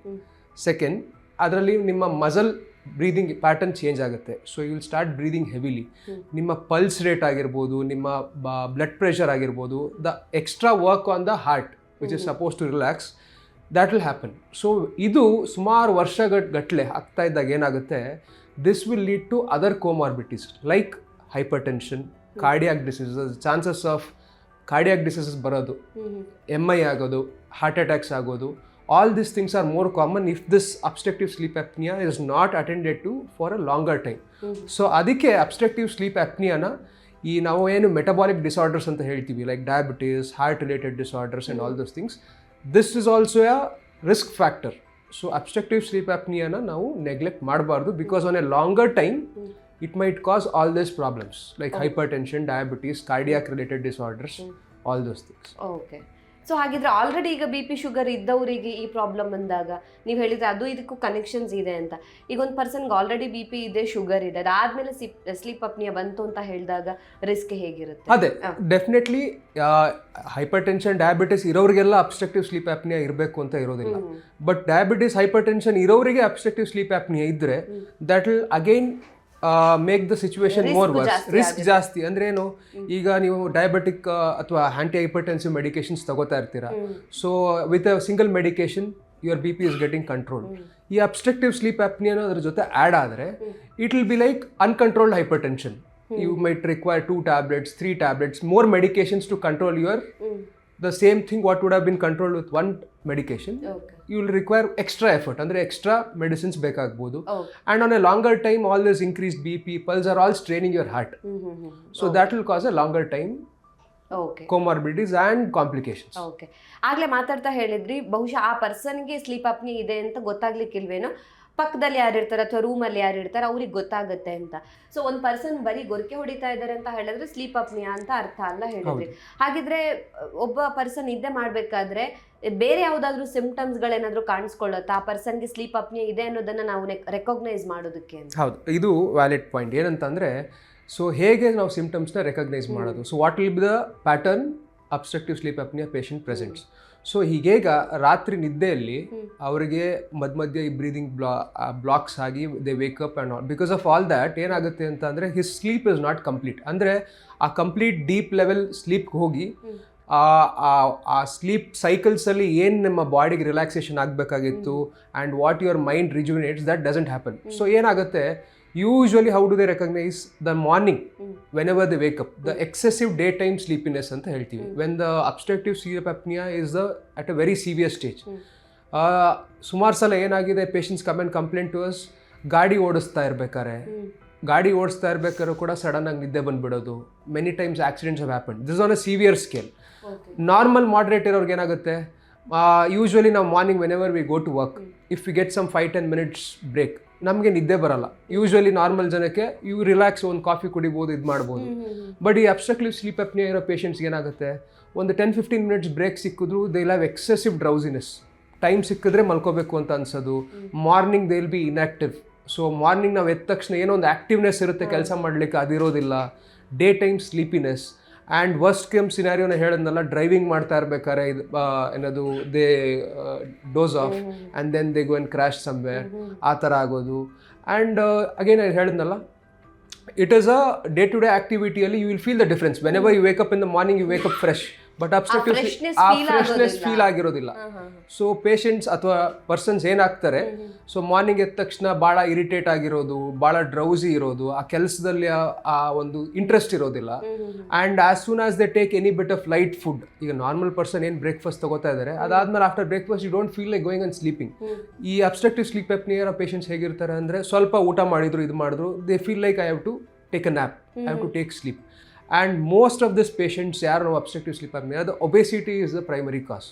second ಅದರಲ್ಲಿ ನಿಮ್ಮ ಮಜಲ್ ಬ್ರೀದಿಂಗ್ ಪ್ಯಾಟರ್ನ್ ಚೇಂಜ್ ಆಗುತ್ತೆ so you will start breathing heavily ನಿಮ್ಮ pulse rate ಆಗಿರ್ಬೋದು ನಿಮ್ಮ blood pressure ಆಗಿರ್ಬೋದು the extra work on the heart which is suppose to relax that will happen so ಇದು ಸುಮಾರು ವರ್ಷ ಗಟ್ಟಲೆ ಆಗ್ತಾ ಇದ್ದಾಗ ಏನಾಗುತ್ತೆ this will lead to other comorbidities like hypertension cardiac diseases chances of cardiac diseases ಬರೋದು M I ಆಗೋದು heart attacks ಆಗೋದು all these things are more common if this obstructive sleep apnea is not attended to for a longer time so ಅದಕ್ಕೆ obstructive sleep ಆ್ಯಪ್ನಿಯಾನ ಈ ನಾವು ಏನು metabolic disorders ಅಂತ ಹೇಳ್ತೀವಿ like diabetes heart related disorders and all those things this is also a risk factor so obstructive sleep ಆ್ಯಪ್ನಿಯಾನ ನಾವು neglect ಮಾಡಬಾರ್ದು because on a longer time it might cause all these problems like hypertension diabetes cardiac related disorders all those things okay so ಹಾಗಿದ್ರೆ already ಈಗ B P sugar ಇದ್ದವರಿಗೆ ಈ problem ಬಂದಾಗ ನೀವು ಹೇಳಿದ್ರೆ ಅದು ಇದಕ್ಕೂ ಕನೆಕ್ಷನ್ಸ್ ಇದೆ ಅಂತ ಈಗ ಒಂದು ಪರ್ಸನ್ಗೆ ಆಲ್ರೆಡಿ ಬಿ ಪಿ ಇದೆ ಶುಗರ್ ಇದೆ ಅದಾದ್ಮೇಲೆ ಸಿಪ್ ಸ್ಲೀಪ್ ಅಪ್ನಿಯ ಬಂತು ಅಂತ ಹೇಳಿದಾಗ ರಿಸ್ಕ್ ಹೇಗಿರುತ್ತೆ ಅದೇ ಡೆಫಿನೆಟ್ಲಿ ಹೈಪರ್ ಟೆನ್ಷನ್ ಡಯಾಬಿಟಿಸ್ ಇರೋರಿಗೆಲ್ಲ ಅಬ್ಸ್ಟ್ರಕ್ಟಿವ್ ಸ್ಲೀಪ್ ಆ್ಯಪ್ನಿಯಾ ಇರಬೇಕು ಅಂತ ಇರೋದಿಲ್ಲ ಬಟ್ ಡಯಾಬಿಟಿಸ್ ಹೈಪರ್ ಟೆನ್ಷನ್ ಇರೋರಿಗೆ ಅಬ್ಸ್ಟ್ರಕ್ಟಿವ್ ಸ್ಲೀಪ್ ಆ್ಯಪ್ನಿಯಾ ಇದ್ದರೆ that will again make the situation more worse risk ಜಾಸ್ತಿ ಅಂದ್ರೆ ಏನು ಈಗ ನೀವು ಡಯಾಬೆಟಿಕ್ ಅಥವಾ ಆ್ಯಂಟಿ ಹೈಪರ್ಟೆನ್ಸಿವ್ ಮೆಡಿಕೇಶನ್ಸ್ ತಗೋತಾ ಇರ್ತೀರಾ so with a single medication your B P is getting control ಈ ಅಬ್ಸ್ಟ್ರಕ್ಟಿವ್ ಸ್ಲೀಪ್ ಆ್ಯಪ್ನಿಯನ್ನು ಅದ್ರ ಜೊತೆ ಆ್ಯಡ್ ಆದರೆ it will be like uncontrolled hypertension you might require two tablets three tablets more medications to control your the same thing what would have been controlled with one medication, okay. you will require extra effort. And extra medicines bekagbodu. And on a longer time, all this increased BP, pulse are all straining your heart. Mm-hmm. So okay. that will cause a longer time comorbidities and complications okay ಆಗಲೇ ಮಾತಾಡ್ತಾ ಹೇಳಿದ್ರಿ ಬಹುಶಃ ಆ ಪರ್ಸನ್ಗೆ sleep Apni ಇದೆ ಅಂತ ಗೊತ್ತಾಗ್ಲಿಕ್ಕಿಲ್ವೇನೋ ಪಕ್ಕದಲ್ಲಿ ಯಾರು ಇರ್ತಾರೆ ಅಥವಾ ರೂಮಲ್ಲಿ ಯಾರು ಇರ್ತಾರೆ ಅವ್ರಿಗೆ ಗೊತ್ತಾಗುತ್ತೆ ಅಂತ ಸೊ ಒಂದು ಪರ್ಸನ್ ಬರೀ ಗೊರಕೆ ಹೊಡಿತಾ ಇದ್ದಾರೆ ಅಂತ ಹೇಳಿದ್ರೆ ಸ್ಲೀಪ್ ಅಪ್ನಿಯಾ ಅಂತ ಅರ್ಥ ಅಲ್ಲ ಹೇಳಿದ್ರಿ ಹಾಗಿದ್ರೆ ಒಬ್ಬ ಪರ್ಸನ್ ಇದೆ ಮಾಡಬೇಕಾದ್ರೆ ಬೇರೆ ಯಾವುದಾದ್ರೂ ಸಿಂಪ್ಟಮ್ಸ್ಗಳೇನಾದರೂ ಕಾಣಿಸ್ಕೊಳ್ಳುತ್ತಾ ಆ ಪರ್ಸನ್ಗೆ ಸ್ಲೀಪ್ ಅಪ್ನಿಯಾ ಇದೆ ಅನ್ನೋದನ್ನ ನಾವು ರೆಕಗ್ನೈಸ್ ಮಾಡೋದಕ್ಕೆ ಹೌದು ಇದು ವ್ಯಾಲಿಡ್ ಪಾಯಿಂಟ್ ಏನಂತಂದ್ರೆ ಸೊ ಹೇಗೆ ನಾವು ನ ರೆಕಗ್ನೈಸ್ ಮಾಡೋದು so what will be the pattern obstructive sleep apnea patient presents so ಹೀಗೇಗ ರಾತ್ರಿ ನಿದ್ದೆಯಲ್ಲಿ ಅವರಿಗೆ ಮಧ್ಯ ಮಧ್ಯ ಈ ಬ್ರೀದಿಂಗ್ ಬ್ಲಾ ಬ್ಲಾಕ್ಸ್ ಆಗಿ they wake up and all because of all that ಏನಾಗುತ್ತೆ ಅಂತ ಅಂದರೆ his sleep is not complete ಅಂದರೆ ಆ ಕಂಪ್ಲೀಟ್ ಡೀಪ್ ಲೆವೆಲ್ ಸ್ಲೀಪ್ಗೆ ಹೋಗಿ ಆ ಸ್ಲೀಪ್ ಸೈಕಲ್ಸಲ್ಲಿ ಏನು ನಮ್ಮ ಬಾಡಿಗೆ ರಿಲ್ಯಾಕ್ಸೇಷನ್ ಆಗಬೇಕಾಗಿತ್ತು and what your mind rejuvenates that doesn't happen so ಏನಾಗುತ್ತೆ usually how do they recognise the morning whenever they wake up the excessive daytime sleepiness ಅಂತ ಹೇಳ್ತೀವಿ when the obstructive ಸೀರಿಯಪ್ apnea is the at a very severe stage ಸುಮಾರು ಸಲ ಏನಾಗಿದೆ patients come and complaint to us ಗಾಡಿ ಓಡಿಸ್ತಾ ಇರ್ಬೇಕಾರೆ ಗಾಡಿ ಓಡಿಸ್ತಾ ಇರ್ಬೇಕಾದ್ರೂ ಕೂಡ ಸಡನ್ ಆಗಿ ನಿದ್ದೆ ಬಂದುಬಿಡೋದು many times accidents have happen this on a severe scale normal moderate ಇರೋರ್ಗೆ ಏನಾಗುತ್ತೆ ಯೂಶ್ವಲಿ ನಾವು morning whenever we go to work if we get some five ten minutes break ನಮಗೆ ನಿದ್ದೆ ಬರಲ್ಲ ಯೂಶ್ವಲಿ ನಾರ್ಮಲ್ ಜನಕ್ಕೆ ಇವು ರಿಲ್ಯಾಕ್ಸ್ ಒಂದು ಕಾಫಿ ಕುಡಿಬೋದು ಇದು ಮಾಡ್ಬೋದು ಬಟ್ ಈ ಅಬ್ಸ್ಟ್ರಕ್ಟಿವ್ ಸ್ಲೀಪ್ ಅಪ್ನಿಯಾ ಇರೋ ಪೇಷೆಂಟ್ಸ್ಗೆ ಏನಾಗುತ್ತೆ ಒಂದು ಟೆನ್ ಫಿಫ್ಟೀನ್ ಮಿನಿಟ್ಸ್ ಬ್ರೇಕ್ ಸಿಕ್ಕಿದ್ರು they have excessive drowsiness time ಸಿಕ್ಕಿದ್ರೆ ಮಲ್ಕೋಬೇಕು ಅಂತ ಅನ್ಸೋದು morning they'll be inactive so morning ನಾವು ಎದ್ದ ತಕ್ಷಣ ಏನೋ ಒಂದು ಆ್ಯಕ್ಟಿವ್ನೆಸ್ ಇರುತ್ತೆ ಕೆಲಸ ಮಾಡಲಿಕ್ಕೆ ಅದಿರೋದಿಲ್ಲ daytime sleepiness and worst came ಸಿನಾರಿಯೋನ ಹೇಳಿದ್ನಲ್ಲ ಡ್ರೈವಿಂಗ್ ಮಾಡ್ತಾ ಇರ್ಬೇಕಾದ್ರೆ ಇದು ಏನದು they doze off and then they go and crash somewhere ಆ ಥರ ಆಗೋದು ಆ್ಯಂಡ್ ಅಗೇನ್ ಹೇಳಿದ್ನಲ್ಲ it is a day to day ಆಕ್ಟಿವಿಟಿಯಲ್ಲಿ you will feel the difference whenever you wake up in the morning you wake up fresh but obstructive ಆ freshness feel ಆಗಿರೋದಿಲ್ಲ so patients ಅಥವಾ persons ಏನಾಗ್ತಾರೆ so morning ಎದ್ದ ತಕ್ಷಣ ಭಾಳ irritate ಆಗಿರೋದು ಭಾಳ drowsy ಇರೋದು ಆ ಕೆಲಸದಲ್ಲಿ ಆ ಒಂದು ಇಂಟ್ರೆಸ್ಟ್ ಇರೋದಿಲ್ಲ and as soon as they take any bit of light food ಈಗ ನಾರ್ಮಲ್ ಪರ್ಸನ್ ಏನು ಬ್ರೇಕ್ಫಾಸ್ಟ್ ತಗೋತಾ ಇದ್ದಾರೆ ಅದಾದ್ಮೇಲೆ after breakfast you don't feel like going and sleeping ಈ ಅಬ್ಸ್ಟ್ರಕ್ಟಿವ್ ಸ್ಲೀಪ್ ಎಪ್ನಿಯರ್ ಪೇಷಂಟ್ಸ್ ಹೇಗಿರ್ತಾರೆ ಅಂದರೆ ಸ್ವಲ್ಪ ಊಟ ಮಾಡಿದ್ರು ಇದು ಮಾಡಿದ್ರು they feel like I have to take a nap I have to take sleep and most of this patients ಯಾರು ನಾವು ಅಬ್ಸ್ಟ್ರಕ್ಟಿವ್ ಸ್ಲೀಪ್ ಅಪ್ನಿಯಾ ಅದು obesity is the primary cause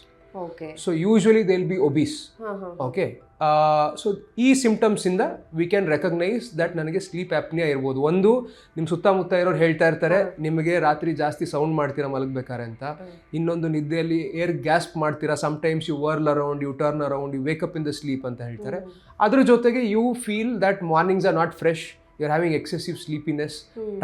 okay so usually they will be obese okay so ಈ ಸಿಂಪ್ಟಮ್ಸಿಂದ we can recognise that ನನಗೆ sleep apnoea ಇರ್ಬೋದು ಒಂದು ನಿಮ್ಮ ಸುತ್ತಮುತ್ತ ಇರೋರು ಹೇಳ್ತಾ ಇರ್ತಾರೆ ನಿಮಗೆ ರಾತ್ರಿ ಜಾಸ್ತಿ ಸೌಂಡ್ ಮಾಡ್ತೀರಾ ಮಲಗಬೇಕಾರೆ ಅಂತ ಇನ್ನೊಂದು ನಿದ್ದೆಯಲ್ಲಿ ಏರ್ ಗ್ಯಾಸ್ಪ್ ಮಾಡ್ತೀರಾ sometimes you whirl around you turn around you wake up in the sleep ಅಂತ ಹೇಳ್ತಾರೆ ಅದ್ರ ಜೊತೆಗೆ you feel that mornings are not fresh you are having excessive sleepiness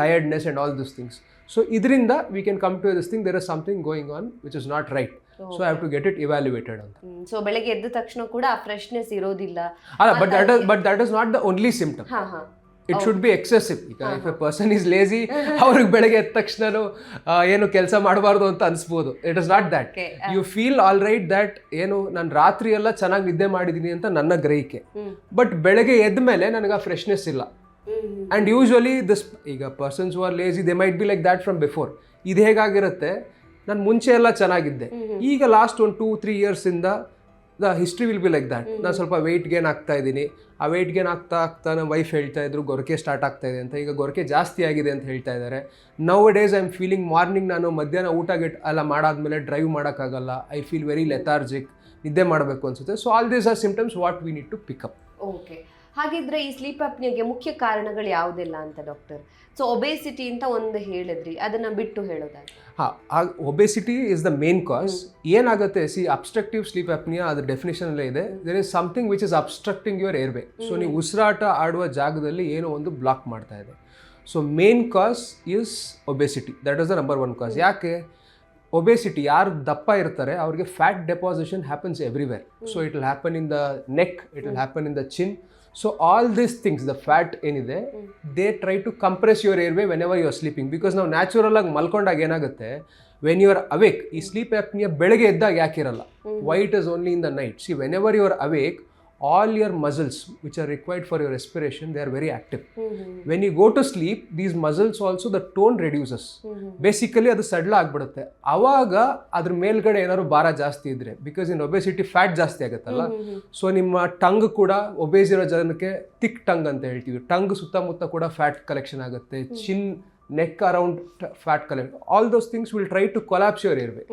tiredness and all this things so ಇದರಿಂದ we can come to this thing there are something going on which is not right so I have to get it evaluated ಅಂತ so ಬೆಳಗ್ಗೆ ಎದ್ದ ತಕ್ಷಣ ಕೂಡ ಆ freshness ಇರೋದಿಲ್ಲ but that but that is not the only symptom it should be excessive ಈಗ if a person is lazy ಅವ್ರಿಗೆ ಬೆಳಗ್ಗೆ ಎದ್ದ ತಕ್ಷಣ ಏನು ಕೆಲಸ ಮಾಡಬಾರ್ದು ಅಂತ ಅನಿಸ್ಬೋದು it is not that you feel all right that ಏನು ನಾನು ರಾತ್ರಿ ಎಲ್ಲ ಚೆನ್ನಾಗಿ ನಿದ್ದೆ ಮಾಡಿದ್ದೀನಿ ಅಂತ ನನ್ನ ಗ್ರಹಿಕೆ ಬಟ್ ಬೆಳಗ್ಗೆ ಎದ್ದ ಮೇಲೆ ನನಗೆ ಆ ಫ್ರೆಶ್ನೆಸ್ ಇಲ್ಲ ಆ್ಯಂಡ್ ಯೂಶ್ವಲಿ ದಿಸ್ ಈಗ persons are lazy they might be like that from before ಇದು ಹೇಗಾಗಿರುತ್ತೆ ನಾನು ಮುಂಚೆ ಎಲ್ಲ ಚೆನ್ನಾಗಿದ್ದೆ ಈಗ ಲಾಸ್ಟ್ ಒಂದು two three ಇಯರ್ಸಿಂದ the history will be like that ನಾನು ಸ್ವಲ್ಪ ವೆಯ್ಟ್ ಗೇನ್ ಆಗ್ತಾ ಇದ್ದೀನಿ ಆ ವೆಯ್ಟ್ ಗೇನ್ ಆಗ್ತಾ ಆಗ್ತಾ ನಮ್ಮ ವೈಫ್ ಹೇಳ್ತಾ ಇದ್ರು ಗೊರಕೆ ಸ್ಟಾರ್ಟ್ ಆಗ್ತಾ ಇದೆ ಅಂತ ಈಗ ಗೊರಕೆ ಜಾಸ್ತಿ ಆಗಿದೆ ಅಂತ ಹೇಳ್ತಾ ಇದ್ದಾರೆ now days I am feeling morning ನಾನು ಮಧ್ಯಾಹ್ನ ಊಟ ಗಿಟ್ ಎಲ್ಲ ಮಾಡಾದ್ಮೇಲೆ ಡ್ರೈವ್ ಮಾಡೋಕ್ಕಾಗಲ್ಲ ಐ ಫೀಲ್ ವೆರಿ ಲೆಥಾರ್ಜಿಕ್ ನಿದ್ದೆ ಮಾಡಬೇಕು ಅನ್ಸುತ್ತೆ so all these are symptoms what we need to pick up okay ಹಾಗಿದ್ರೆ ಈ ಸ್ಲೀಪ್ ಅಪ್ನಿಗೆ ಮುಖ್ಯ ಕಾರಣಗಳು ಯಾವುದಿಲ್ಲ ಅಂತ ಡಾಕ್ಟರ್ ಸೊ ಒಬೇಸಿಟಿ ಅಂತ ಒಂದು ಹೇಳಿದ್ರಿ ಅದನ್ನು ಬಿಟ್ಟು ಹೇಳೋದಾಗ ಹಾಂ obesity is the main cause ಏನಾಗುತ್ತೆ ಸಿ ಅಬ್ಸ್ಟ್ರಕ್ಟಿವ್ ಸ್ಲೀಪ್ ಅಪ್ನಿಯಾ ಅದ್ರ ಡೆಫಿನೇಷನ್ ಅಲ್ಲೇ ಇದೆ there is something which is obstructing your airway so ನೀವು ಉಸಿರಾಟ ಆಡುವ ಜಾಗದಲ್ಲಿ ಏನೋ ಒಂದು ಬ್ಲಾಕ್ ಮಾಡ್ತಾ ಇದೆ so main cause is obesity that is the number one cause ಯಾಕೆ ಒಬೆಸಿಟಿ ಯಾರು ದಪ್ಪ ಇರ್ತಾರೆ ಅವ್ರಿಗೆ fat deposition happens everywhere so it will happen in the neck it will happen in the chin so all this things the fat ಏನಿದೆ they try to compress your air way whenever you are sleeping because ನಾವು natural ಆಗಿ ಮಲ್ಕೊಂಡಾಗ ಏನಾಗುತ್ತೆ when you are awake ಈ sleep apnoea ಬೆಳಗ್ಗೆ ಎದ್ದಾಗ ಯಾಕಿರಲ್ಲ why it is only in the night see whenever you are awake all your muscles which are required for your respiration they very active when mm go to sleep these to also the tone reduces basically ಅದು ಸಡ್ಲ ಆಗ್ಬಿಡುತ್ತೆ ಆವಾಗ ಅದ್ರ ಮೇಲ್ಗಡೆ ಏನಾದ್ರು ಭಾರ ಜಾಸ್ತಿ ಇದ್ರೆ ಬಿಕಾಸ್ ಇನ್ ಒಬೆಸಿಟಿ ಫ್ಯಾಟ್ ಜಾಸ್ತಿ ಆಗುತ್ತಲ್ಲ ಸೊ mm-hmm. ನಿಮ್ಮ ಟಂಗ್ ಕೂಡ ಒಬೇಸ್ ಇರೋ ಜನಕ್ಕೆ ತಿಕ್ ಟಂಗ್ ಅಂತ ಹೇಳ್ತೀವಿ ಟಂಗ್ ಸುತ್ತಮುತ್ತ ಕೂಡ ಫ್ಯಾಟ್ ಕಲೆಕ್ಷನ್ ಆಗುತ್ತೆ chin neck around fat collect all those things will try to collapse your airway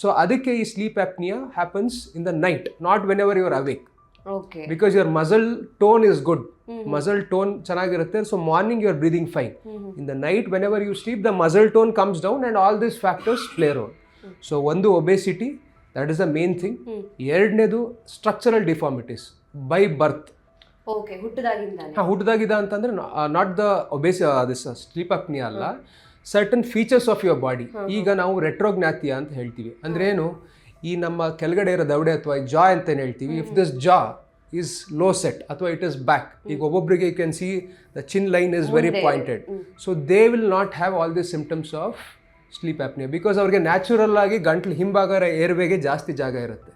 so ಅದಕ್ಕೆ ಈ sleep apnea happens in the night not whenever your awake okay because your muscle tone is good muscle tone ಚೆನ್ನಾಗಿರುತ್ತೆ so morning you are breathing fine in the night whenever you sleep the muscle tone comes down and all this factors play role so ಒಂದು obesity that is the main thing ಎರಡನೇದು structural deformities by birth okay ಹಾಂ ಹುಟ್ಟದಾಗಿದ ಅಂತಂದರೆ not the obese this sleep apnea ಅಲ್ಲ certain features of your body ಈಗ ನಾವು ರೆಟ್ರೋಗ್ನಾಥಿಯಾ ಅಂತ ಹೇಳ್ತೀವಿ ಅಂದ್ರೆ ಏನು ಈ ನಮ್ಮ ಕೆಳಗಡೆ ಇರೋ ದವಡೆ ಅಥವಾ ಜಾ ಅಂತ ಹೇಳ್ತೀವಿ if this jaw is low set ಅಥವಾ ಇಟ್ ಇಸ್ ಬ್ಯಾಕ್ ಈಗ ಒಬ್ಬೊಬ್ಬರಿಗೆ you can see the chin line is very pointed so they will not have all this symptoms of sleep apnea because ಅವ್ರಿಗೆ natural ಆಗಿ ಗಂಟ್ಲು ಹಿಂಭಾಗ ಏರ್ವೆಗೆ ಜಾಸ್ತಿ ಜಾಗ ಇರುತ್ತೆ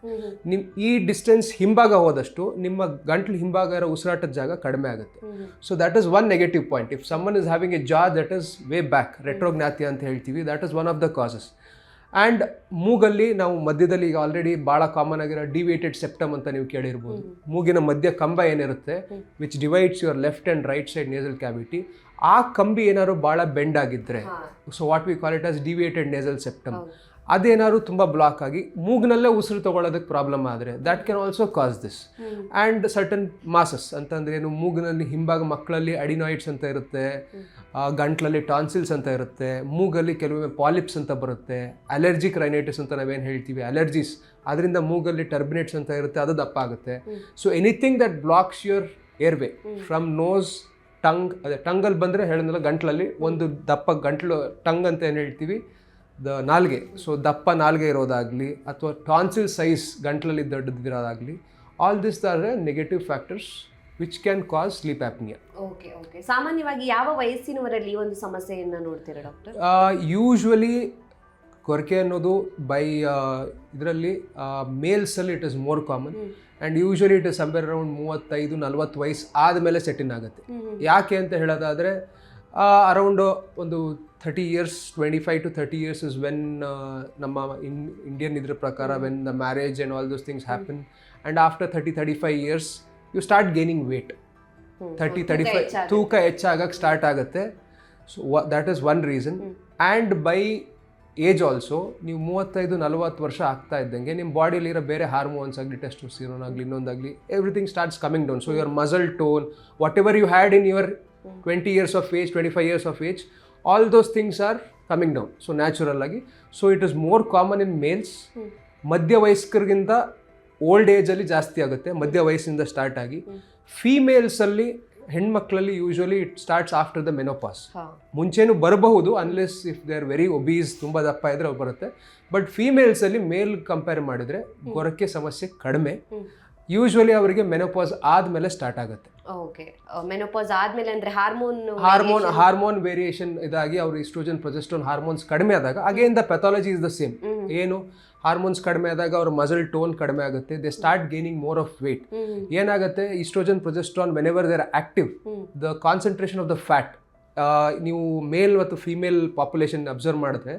ನಿಮ್ಮ ಈ ಡಿಸ್ಟೆನ್ಸ್ ಹಿಂಭಾಗ ಹೋದಷ್ಟು ನಿಮ್ಮ ಗಂಟ್ಲು ಹಿಂಭಾಗ ಇರೋ ಉಸಿರಾಟದ ಜಾಗ ಕಡಿಮೆ ಆಗುತ್ತೆ so that is one negative point if someone is having a jaw that is way back retrognathia ಅಂತ ಹೇಳ್ತೀವಿ that is one of the causes and ಮೂಗಲ್ಲಿ ನಾವು ಮಧ್ಯದಲ್ಲಿ ಈಗ ಆಲ್ರೆಡಿ ಭಾಳ ಕಾಮನ್ ಆಗಿರೋ ಡಿವಿಯೇಟೆಡ್ ಸೆಪ್ಟಮ್ ಅಂತ ನೀವು ಕೇಳಿರ್ಬೋದು ಮೂಗಿನ ಮಧ್ಯ ಕಂಬ ಏನಿರುತ್ತೆ which divides your left and right side nasal cavity ಆ ಕಂಬಿ ಏನಾದ್ರು ಭಾಳ ಬೆಂಡ್ ಆಗಿದ್ದರೆ so what we call it as deviated nasal septum ಅದೇನಾದ್ರು ತುಂಬ ಬ್ಲಾಕ್ ಆಗಿ ಮೂಗ್ನಲ್ಲೇ ಉಸಿರು ತೊಗೊಳ್ಳೋದಕ್ಕೆ ಪ್ರಾಬ್ಲಮ್ ಆದರೆ that can also cause this and certain masses ಅಂತಂದ್ರೆ ಏನು ಮೂಗಿನಲ್ಲಿ ಹಿಂಭಾಗ ಮಕ್ಕಳಲ್ಲಿ ಅಡಿನಾಯ್ಡ್ಸ್ ಅಂತ ಇರುತ್ತೆ ಗಂಟ್ಲಲ್ಲಿ ಟಾನ್ಸಿಲ್ಸ್ ಅಂತ ಇರುತ್ತೆ ಮೂಗಲ್ಲಿ ಕೆಲವೊಮ್ಮೆ ಪಾಲಿಪ್ಸ್ ಅಂತ ಬರುತ್ತೆ ಅಲರ್ಜಿಕ್ ರೈನೈಟಿಸ್ ಅಂತ ನಾವೇನು ಹೇಳ್ತೀವಿ ಅಲರ್ಜೀಸ್ ಅದರಿಂದ ಮೂಗಲ್ಲಿ ಟರ್ಬಿನೇಟ್ಸ್ ಅಂತ ಇರುತ್ತೆ ಅದು ದಪ್ಪ ಆಗುತ್ತೆ so anything that blocks your airway from nose tongue ಅದೇ ಟಂಗಲ್ಲಿ ಬಂದರೆ ಹೇಳಿದ್ರೆ ಗಂಟ್ಲಲ್ಲಿ ಒಂದು ದಪ್ಪ ಗಂಟ್ಲು ಟಂಗ್ ಅಂತ ಏನು ಹೇಳ್ತೀವಿ ದ ನಾಲ್ಗೆ ಸೊ ದಪ್ಪ ನಾಲ್ಗೆ ಇರೋದಾಗಲಿ ಅಥವಾ ಟಾನ್ಸಿಲ್ ಸೈಜ್ ಗಂಟಲಲ್ಲಿ ದೊಡ್ಡದಿರೋದಾಗಲಿ all this are negative factors which can cause sleep apnea okay okay ಸಾಮಾನ್ಯವಾಗಿ ಯಾವ ವಯಸ್ಸಿನವರಲ್ಲಿ ಒಂದು ಸಮಸ್ಯೆಯನ್ನು ನೋಡ್ತೀರಾ ಡಾಕ್ಟರ್ ಯೂಶ್ವಲಿ ಕೊರಕೆ ಅನ್ನೋದು ಬೈ ಇದರಲ್ಲಿ ಮೇಲ್ಸಲ್ಲಿ it is more common and usually it is somewhere around ಮೂವತ್ತೈದು ನಲ್ವತ್ತು ವಯಸ್ಸು ಆದಮೇಲೆ ಸೆಟ್ಟಿನ್ ಆಗುತ್ತೆ ಯಾಕೆ ಅಂತ ಹೇಳೋದಾದರೆ ಅರೌಂಡು ಒಂದು thirty years twenty five to thirty years is when ನಮ್ಮ ಇನ್ ಇಂಡಿಯನ್ ಇದ್ರ ಪ್ರಕಾರ when the marriage and all those things happen and after thirty thirty five years you start gaining weight thirty thirty five ತೂಕ ಹೆಚ್ಚಾಗಕ್ಕೆ start ಆಗುತ್ತೆ so that is one reason and by age also ನೀವು ಮೂವತ್ತೈದು ನಲವತ್ತು ವರ್ಷ ಆಗ್ತಾ ಇದ್ದಂಗೆ ನಿಮ್ಮ ಬಾಡಿಯಲ್ಲಿರೋ ಬೇರೆ ಹಾರ್ಮೋನ್ಸ್ ಆಗಲಿ ಟೆಸ್ಟೋಸ್ಟಿರೋನ್ ಆಗಲಿ ಇನ್ನೊಂದಾಗಲಿ everything starts coming down so your muscle tone whatever you had in your twenty years of age twenty five years of age all those things are coming down so natural ಆಗಿ so it is more common in males ಮಧ್ಯ ವಯಸ್ಕರಿಗಿಂತ old ಏಜಲ್ಲಿ ಜಾಸ್ತಿ ಆಗುತ್ತೆ ಮಧ್ಯ ವಯಸ್ಸಿಂದ start ಆಗಿ ಫೀಮೇಲ್ಸಲ್ಲಿ ಹೆಣ್ಮಕ್ಳಲ್ಲಿ usually it starts after the menopause ಮುಂಚೆನೂ ಬರಬಹುದು unless if they are very obese ತುಂಬ ದಪ್ಪ ಇದ್ರೆ ಅವ್ರು ಬರುತ್ತೆ ಬಟ್ ಫೀಮೇಲ್ಸಲ್ಲಿ ಮೇಲ್ ಕಂಪೇರ್ ಮಾಡಿದರೆ ಗೊರಕೆ ಸಮಸ್ಯೆ ಕಡಿಮೆ ಯೂಶ್ವಲಿ ಅವರಿಗೆ ಮೆನೋಪಾಸ್ ಆದಮೇಲೆ ಸ್ಟಾರ್ಟ್ ಆಗುತ್ತೆ ಓಕೆ ಮೆನೋಪಾಸ್ ಅಂದ್ರೆ ಹಾರ್ಮೋನ್ ಹಾರ್ಮೋನ್ ಹಾರ್ಮೋನ್ ವೇರಿಯೇಷನ್ ಇದಾಗಿ ಅವ್ರ ಇಸ್ಟ್ರೋಜನ್ ಪ್ರೊಜೆಸ್ಟೋನ್ ಹಾರ್ಮೋನ್ಸ್ ಕಡಿಮೆ ಆದಾಗ again the pathology is the same ಏನು ಹಾರ್ಮೋನ್ಸ್ ಕಡಿಮೆ ಆದಾಗ ಅವ್ರ ಮಸಲ್ ಟೋನ್ ಕಡಿಮೆ ಆಗುತ್ತೆ they start gaining more of weight ಏನಾಗುತ್ತೆ oestrogen progesterone whenever are active the concentration of the fat ನೀವು ಮೇಲ್ ಮತ್ತು ಫೀಮೇಲ್ ಪಾಪ್ಯುಲೇಷನ್ ಅಬ್ಸರ್ವ್ ಮಾಡಿದ್ರೆ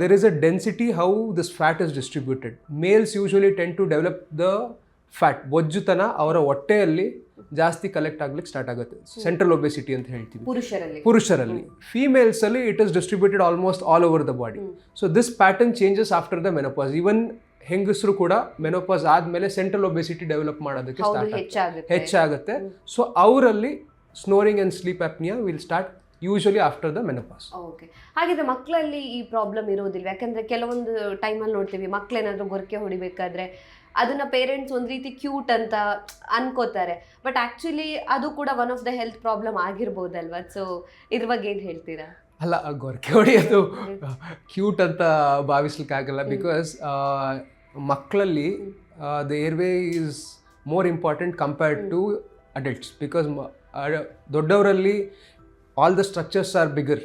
there is a density how this fat is distributed males usually tend to develop the fat ಬೊಜ್ಜುತನ ಅವರ ಹೊಟ್ಟೆಯಲ್ಲಿ ಜಾಸ್ತಿ collect ಆಗ್ಲಿಕ್ಕೆ start ಆಗುತ್ತೆ central obesity ಅಂತ ಹೇಳ್ತೀವಿ ಪುರುಷರಲ್ಲಿ ಪುರುಷರಲ್ಲಿ ಫೀಮೇಲ್ಸ್ ಅಲ್ಲಿ it is distributed almost all over the body so this pattern changes after the menopause even ಹೆಂಗಸರು ಕೂಡ ಮೆನೋಪಾಸ್ ಆದ್ಮೇಲೆ ಸೆಂಟ್ರಲ್ ಒಬೆಸಿಟಿ ಡೆವಲಪ್ ಮಾಡೋದಕ್ಕೆ ಸ್ಟಾರ್ಟ್ ಹೆಚ್ಚಾಗುತ್ತೆ ಸೊ ಅವರಲ್ಲಿ snoring and sleep apnea will start usually after the menopause okay ಹಾಗಿದ್ರೆ ಮಕ್ಕಳಲ್ಲಿ ಈ problem ಇರೋದಿಲ್ಲ ಯಾಕಂದ್ರೆ ಕೆಲವೊಂದು ಟೈಮಲ್ಲಿ ನೋಡ್ತೀವಿ ಮಕ್ಕಳೇನಾದರೂ ಗೊರಕೆ ಹೊಡಿಬೇಕಾದ್ರೆ ಅದನ್ನ ಪೇರೆಂಟ್ಸ್ ಒಂದು ರೀತಿ ಕ್ಯೂಟ್ ಅಂತ ಅನ್ಕೋತಾರೆ ಬಟ್ ಆಕ್ಚುಲಿ ಅದು ಕೂಡ one of the health problem ಆಗಿರ್ಬೋದಲ್ವಾ so ಇದ್ರ ಬಗ್ಗೆ ಏನು ಹೇಳ್ತೀರಾ ಅಲ್ಲ ಗೊರಕೆ ಹೊಡೆಯೋದು ಕ್ಯೂಟ್ ಅಂತ ಭಾವಿಸ್ಲಿಕ್ಕಾಗಲ್ಲ ಬಿಕಾಸ್ ಮಕ್ಕಳಲ್ಲಿ the airway is more important compared to adults because ದೊಡ್ಡವರಲ್ಲಿ all the structures are bigger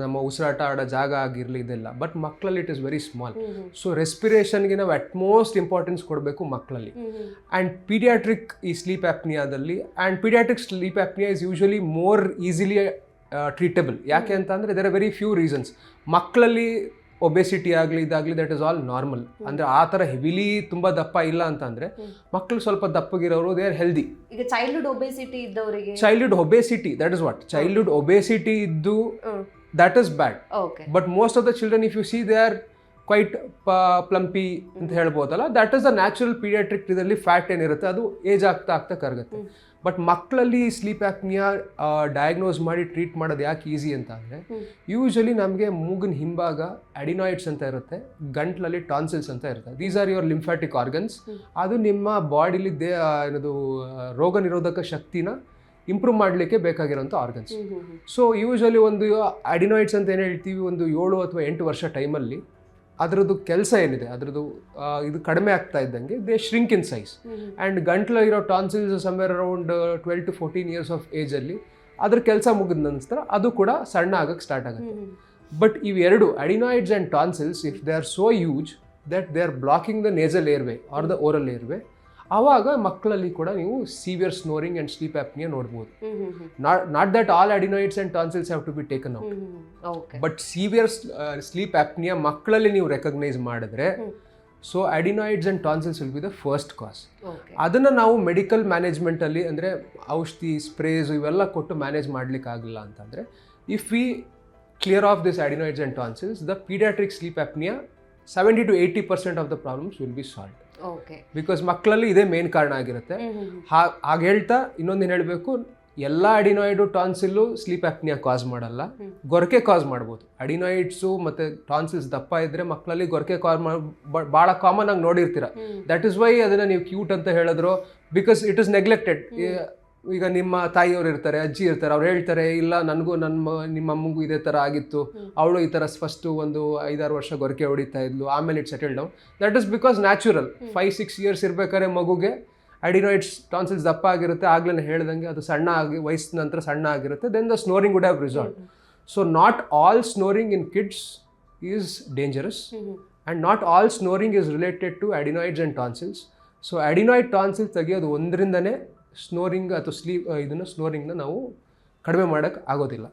ನಮ್ಮ ಉಸಿರಾಟ ಆಡೋ ಜಾಗ ಆಗಿರಲಿ ಇದೆಲ್ಲ ಬಟ್ ಮಕ್ಕಳಲ್ಲಿ it is very small so ರೆಸ್ಪಿರೇಷನ್ಗೆ ನಾವು ಮೋಸ್ಟ್ ಇಂಪಾರ್ಟೆನ್ಸ್ ಕೊಡಬೇಕು ಮಕ್ಕಳಲ್ಲಿ ಆ್ಯಂಡ್ ಪೀಡಿಯಾಟ್ರಿಕ್ ಈ sleep ಆ್ಯಪ್ನಿಯಾದಲ್ಲಿ and paediatric sleep apnea is usually more easily treatable ಯಾಕೆ ಅಂತ ಅಂದರೆ there are very few reasons ಮಕ್ಕಳಲ್ಲಿ ಒಬೆಸಿಟಿ ಆಗಲಿ ಇದಾಗಲಿ ದಟ್ ಇಸ್ ಆಲ್ ನಾರ್ಮಲ್ ಅಂದರೆ ಆ ಥರ ಹೆವಿಲಿ ತುಂಬ ದಪ್ಪ ಇಲ್ಲ ಅಂತಂದರೆ ಮಕ್ಕಳು ಸ್ವಲ್ಪ ದಪ್ಪಗಿರೋರು ದೇ ಆರ್ ಹೆಲ್ದಿ ಈಗ ಚೈಲ್ಡ್ಹುಡ್ ಒಬೆಸಿಟಿ ಇದ್ದವರಿಗೆ childhood obesity that is what childhood obesity ಇದ್ದು that is bad but but most of the children if you see they are quite plumpy uh, ಅಂತ mm-hmm. ಹೇಳ್ಬೋದಲ್ಲ that is the natural paediatric ಇದರಲ್ಲಿ fat ಏನಿರುತ್ತೆ ಅದು age ಆಗ್ತಾ ಆಗ್ತಾ ಕರಗುತ್ತೆ but mm. ಮಕ್ಕಳಲ್ಲಿ sleep ಆ್ಯಕ್ನಿಯ diagnose ಮಾಡಿ ಟ್ರೀಟ್ ಮಾಡೋದು ಯಾಕೆ ಈಸಿ ಅಂತ ಅಂದರೆ ಯೂಶ್ವಲಿ mm. ನಮಗೆ ಮೂಗಿನ ಹಿಂಭಾಗ ಅಡಿನಾಯ್ಡ್ಸ್ ಅಂತ ಇರುತ್ತೆ ಗಂಟ್ಲಲ್ಲಿ ಟಾನ್ಸಿಲ್ಸ್ ಅಂತ ಇರುತ್ತೆ these are your lymphatic organs ಅದು ನಿಮ್ಮ ಬಾಡಿಲಿ ದೇ ಏನದು ರೋಗ ನಿರೋಧಕ ಶಕ್ತಿನ ಇಂಪ್ರೂವ್ ಮಾಡಲಿಕ್ಕೆ ಬೇಕಾಗಿರೋಂಥ ಆರ್ಗನ್ಸ್ ಸೊ ಯೂಶಲಿ ಒಂದು ಅಡಿನಾಯ್ಡ್ಸ್ ಅಂತ ಏನು ಹೇಳ್ತೀವಿ ಒಂದು ಏಳು ಅಥವಾ ಎಂಟು ವರ್ಷ ಟೈಮಲ್ಲಿ ಅದರದ್ದು ಕೆಲಸ ಏನಿದೆ ಅದರದ್ದು ಇದು ಕಡಿಮೆ ಆಗ್ತಾ ಇದ್ದಂಗೆ they shrink in size and ಗಂಟ್ಲ ಇರೋ tonsils somewhere around twelve to fourteen years of ಏಜಲ್ಲಿ ಅದ್ರ ಕೆಲಸ ಮುಗಿದ ನಂತರ ಅದು ಕೂಡ ಸಣ್ಣ ಆಗಕ್ಕೆ ಸ್ಟಾರ್ಟ್ ಆಗುತ್ತೆ ಬಟ್ ಇವೆರಡು adenoids and tonsils if they are so huge that they are blocking the nasal airway or the oral airway ಆವಾಗ ಮಕ್ಕಳಲ್ಲಿ ಕೂಡ ನೀವು severe snoring and sleep apnea ನೋಡ್ಬೋದು not that all adenoids and tonsils have to be taken out but severe sleep apnea ಮಕ್ಕಳಲ್ಲಿ ನೀವು recognise ಮಾಡಿದ್ರೆ so adenoids and tonsils will be the first cause ಅದನ್ನು ನಾವು ಮೆಡಿಕಲ್ ಮ್ಯಾನೇಜ್ಮೆಂಟಲ್ಲಿ ಅಂದರೆ ಔಷಧಿ sprays ಇವೆಲ್ಲ ಕೊಟ್ಟು ಮ್ಯಾನೇಜ್ ಮಾಡಲಿಕ್ಕಾಗಲ್ಲ ಅಂತಂದರೆ if we clear off this adenoids and tonsils the paediatric sleep apnoea seventy to eighty percent of the problems will be solve because ಮಕ್ಕಳಲ್ಲಿ ಇದೇ ಮೇನ್ ಕಾರಣ ಆಗಿರುತ್ತೆ ಹಾಗೆ ಹೇಳ್ತಾ ಇನ್ನೊಂದೇನು ಹೇಳಬೇಕು ಎಲ್ಲ ಅಡಿನಾಯ್ಡು ಟಾನ್ಸಿಲ್ಲು ಸ್ಲೀಪ್ ಆ್ಯಪ್ನಿಯಾ ಕಾಸ್ ಮಾಡಲ್ಲ ಗೊರಕೆ ಕಾಸ್ ಮಾಡ್ಬೋದು ಅಡಿನಾಯ್ಡ್ಸು ಮತ್ತು ಟಾನ್ಸಿಲ್ಸ್ ದಪ್ಪ ಇದ್ದರೆ ಮಕ್ಕಳಲ್ಲಿ ಗೊರಕೆ ಕಾಸ್ ಮಾಡಿ ಭಾಳ ಕಾಮನ್ ಆಗಿ ನೋಡಿರ್ತೀರ ದಟ್ ಇಸ್ ವೈ ಅದನ್ನು ನೀವು ಕ್ಯೂಟ್ ಅಂತ ಹೇಳಿದ್ರು ಬಿಕಾಸ್ ಇಟ್ ಇಸ್ ನೆಗ್ಲೆಕ್ಟೆಡ್ ಈಗ ನಿಮ್ಮ ತಾಯಿಯವರು ಇರ್ತಾರೆ ಅಜ್ಜಿ ಇರ್ತಾರೆ ಅವ್ರು ಹೇಳ್ತಾರೆ ಇಲ್ಲ ನನಗೂ ನನ್ನ ನಿಮ್ಮ ಅಮ್ಮಗೂ ಇದೇ ಥರ ಆಗಿತ್ತು ಅವಳು ಈ ಥರ ಫಸ್ಟು ಒಂದು ಐದಾರು ವರ್ಷ ಗೊರಕೆ ಹೊಡಿತಾ ಇದ್ಲು ಆಮೇಲೆ it settle down that is because natural five six years ಇರಬೇಕಾದ್ರೆ ಮಗುಗೆ ಅಡಿನಾಯ್ಡ್ಸ್ ಟಾನ್ಸಿಲ್ಸ್ ದಪ್ಪ ಆಗಿರುತ್ತೆ ಆಗ್ಲೇ ಹೇಳ್ದಂಗೆ ಅದು ಸಣ್ಣ ಆಗಿ ವಯಸ್ಸಿನ ನಂತರ ಸಣ್ಣ ಆಗಿರುತ್ತೆ then the snoring would have result so not all snoring in kids is dangerous and not all snoring is related to adenoids and tonsils so adenoid tonsils ತೆಗೆಯೋದು ಒಂದರಿಂದನೇ ಸ್ನೋರಿಂಗ್ ಅಥವಾ ಸ್ಲೀಪ್ ಇದನ್ನು ಸ್ನೋರಿಂಗ್ನ ನಾವು ಕಡಿಮೆ ಮಾಡೋಕೆ ಆಗೋದಿಲ್ಲ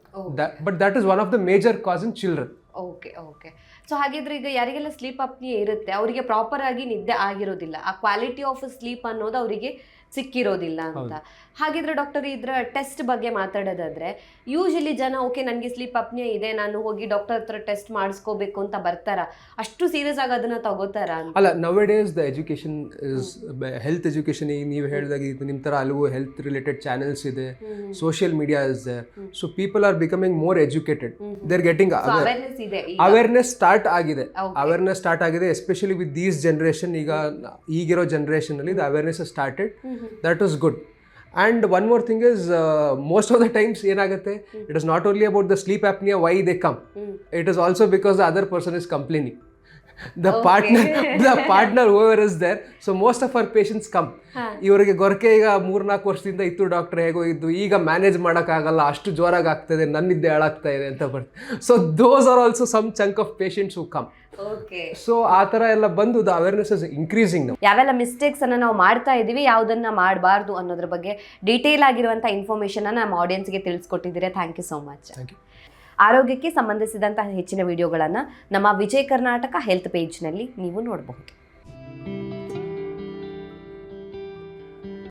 but that is one of the major cause in children okay okay so ಹಾಗಿದ್ರೆ ಈಗ ಯಾರಿಗೆಲ್ಲ ಸ್ಲೀಪ್ ಅಪ್ನಿ ಇರುತ್ತೆ ಅವರಿಗೆ ಪ್ರಾಪರ್ ಆಗಿ ನಿದ್ದೆ ಆಗಿರೋದಿಲ್ಲ ಆ ಕ್ವಾಲಿಟಿ ಆಫ್ ಸ್ಲೀಪ್ ಅನ್ನೋದು ಅವರಿಗೆ ಸಿಕ್ಕಿರೋದಿಲ್ಲ ಅಂತ ಹಾಗಿದ್ರೆ ಡಾಕ್ಟರ್ ಇದ್ರ ಟೆಸ್ಟ್ ಬಗ್ಗೆ ಮಾತಾಡೋದಾದ್ರೆ ಯೂಶಲಿ ಜನ ಓಕೆ ನನಗೆ ಸ್ಲೀಪ್ ಅಪ್ನೇ ಇದೆ ನಾನು ಹೋಗಿ ಡಾಕ್ಟರ್ ಹತ್ರ ಟೆಸ್ಟ್ ಮಾಡಿಸ್ಕೋಬೇಕು ಅಂತ ಬರ್ತಾರ ಅಷ್ಟು ಸೀರಿಯಸ್ ಆಗಿ ಅದನ್ನ ತಗೋತಾರ ಅಲ್ಲ nowadays the education is health education ಈಗ ನೀವು ಹೇಳಿದಾಗ ಇದು ನಿಮ್ಮ ಥರ ಹಲವು ಹೆಲ್ತ್ ರಿಲೇಟೆಡ್ ಚಾನೆಲ್ಸ್ ಇದೆ social media is so people are becoming more educated they're getting awareness start ಆಗಿದೆ ಅವೇರ್ನೆಸ್ ಸ್ಟಾರ್ಟ್ ಆಗಿದೆ ಎಸ್ಪೆಷಲಿ ವಿತ್ ದೀಸ್ ಜನರೇಷನ್ ಈಗ ಈಗಿರೋ ಜನರೇಷನ್ ಅಲ್ಲಿ awareness started That was good. And one more thing is, uh, most of the times it is not only about the sleep apnea why they come. It is also because the other person is complaining. The partner the partner over is there so most of our patients come ಇವರಿಗೆ ಗೊರಕೆ ಈಗ ಮೂರ್ನಾಲ್ಕು ವರ್ಷದಿಂದ ಇತ್ತು doctor ಹೇಗೋಗಿದ್ದು ಈಗ manage ಮಾಡೋಕ್ಕಾಗಲ್ಲ ಅಷ್ಟು ಜೋರಾಗಿ ಆಗ್ತದೆ ನನ್ನಿದ್ದೆ ಹಾಳಾಗ್ತಾ ಇದೆ ಅಂತ ಬರ್ತದೆ so those are also some chunk of patients who come so ಆ ಥರ ಎಲ್ಲ ಬಂದು ದ ಅವೇರ್ನೆಸ್ ಇಸ್ ಇನ್ಕ್ರೀಸಿಂಗ್ ನಾವು ಯಾವೆಲ್ಲ ಮಿಸ್ಟೇಕ್ಸ್ ಅನ್ನ ನಾವು ಮಾಡ್ತಾ ಇದೀವಿ ಯಾವ್ದನ್ನ ಮಾಡಬಾರ್ದು ಅನ್ನೋದ್ರ ಬಗ್ಗೆ ಡೀಟೇಲ್ ಆಗಿರುವಂಥ ಇನ್ಫಾರ್ಮೇಷನ್ ನಮ್ಮ ಆಡಿಯನ್ಸ್ಗೆ ತಿಳಿಸ್ಕೊಟ್ಟಿದ್ದೀರಾ thank you so much thank you ಆರೋಗ್ಯಕ್ಕೆ ಸಂಬಂಧಿಸಿದಂತಹ ಹೆಚ್ಚಿನ ವಿಡಿಯೋಗಳನ್ನು ನಮ್ಮ ವಿಜಯ ಕರ್ನಾಟಕ ಹೆಲ್ತ್ ಪೇಜ್ನಲ್ಲಿ ನೀವು ನೋಡಬಹುದು